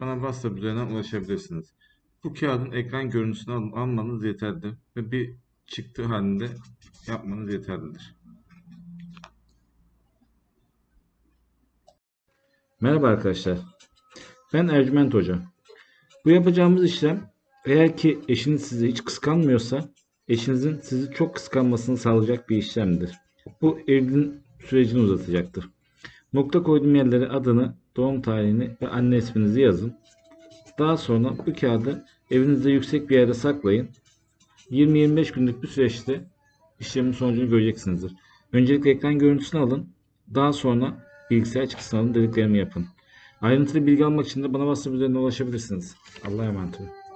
bana WhatsApp üzerinden ulaşabilirsiniz. Bu kağıdın ekran görüntüsünü al- almanız yeterlidir ve bir çıktı halinde yapmanız yeterlidir. Merhaba arkadaşlar. Ben Ercüment Hoca. Bu yapacağımız işlem eğer ki eşiniz sizi hiç kıskanmıyorsa eşinizin sizi çok kıskanmasını sağlayacak bir işlemdir. Bu evliliğin sürecini uzatacaktır. Nokta koyduğum yerlere adını, doğum tarihini ve anne isminizi yazın. Daha sonra bu kağıdı evinizde yüksek bir yerde saklayın. 20-25 günlük bir süreçte işlemin sonucunu göreceksinizdir. Öncelikle ekran görüntüsünü alın. Daha sonra bilgisayar çıktısını alın dediklerimi yapın. Ayrıntılı bilgi almak için de bana WhatsApp üzerinden ulaşabilirsiniz. Allah'a emanet olun.